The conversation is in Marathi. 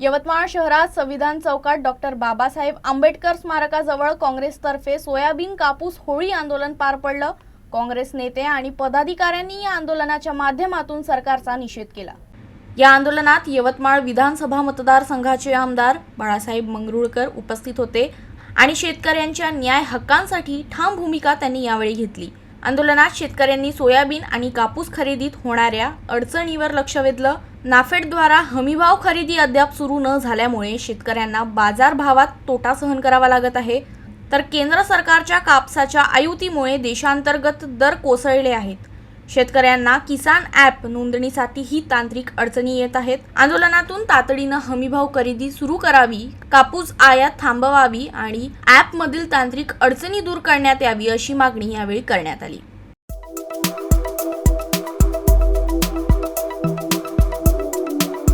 यवतमाळ शहरात संविधान चौकात डॉक्टर बाबासाहेब आंबेडकर स्मारकाजवळ काँग्रेसतर्फे सोयाबीन कापूस होळी आंदोलन पार पडलं. काँग्रेस नेते आणि पदाधिकाऱ्यांनी या आंदोलनाच्या माध्यमातून सरकारचा निषेध केला. या आंदोलनात यवतमाळ विधानसभा मतदारसंघाचे आमदार बाळासाहेब मंगरुळकर उपस्थित होते आणि शेतकऱ्यांच्या न्याय हक्कांसाठी ठाम भूमिका त्यांनी यावेळी घेतली. आंदोलनात शेतकऱ्यांनी सोयाबीन आणि कापूस खरेदीत होणाऱ्या अडचणीवर लक्ष वेधलं. नाफेडद्वारा हमीभाव खरेदी अद्याप सुरू न झाल्यामुळे शेतकऱ्यांना बाजारभावात तोटा सहन करावा लागत आहे. तर केंद्र सरकारच्या कापसाच्या आयुतीमुळे देशांतर्गत दर कोसळले आहेत. शेतकऱ्यांना किसान ॲप नोंदणीसाठीही तांत्रिक अडचणी येत आहेत. आंदोलनातून तातडीनं हमीभाव खरेदी सुरू करावी कापूस आयात थांबवावी आणि ॲपमधील तांत्रिक अडचणी दूर करण्यात यावी अशी मागणी यावेळी करण्यात आली.